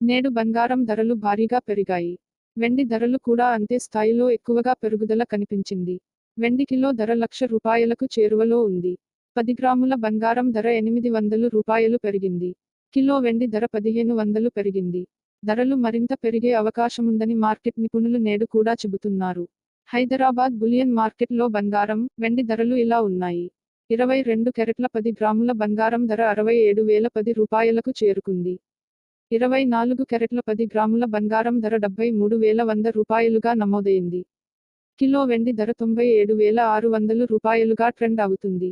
నేడు బంగారం ధరలు భారీగా పెరిగాయి. వెండి ధరలు కూడా అంతే స్థాయిలో ఎక్కువగా పెరుగుదల కనిపించింది. వెండి కిలో ధర లక్ష రూపాయలకు చేరువలో ఉంది. పది గ్రాముల బంగారం ధర ఎనిమిది వందలు రూపాయలు పెరిగింది. కిలో వెండి ధర పదిహేను వందలు పెరిగింది. ధరలు మరింత పెరిగే అవకాశముందని మార్కెట్ నిపుణులు నేడు కూడా చెబుతున్నారు. హైదరాబాద్ బులియన్ మార్కెట్లో బంగారం వెండి ధరలు ఇలా ఉన్నాయి. ఇరవై రెండు కెరెట్ల పది గ్రాముల బంగారం ధర అరవై ఏడు వేల పది రూపాయలకు చేరుకుంది. ఇరవై నాలుగు కెరెట్ల పది గ్రాముల బంగారం ధర డెబ్బై మూడు వేల వంద రూపాయలుగా నమోదైంది. కిలో వెండి ధర తొంభై ఏడు వేల ఆరు వందలు రూపాయలుగా ట్రెండ్ అవుతుంది.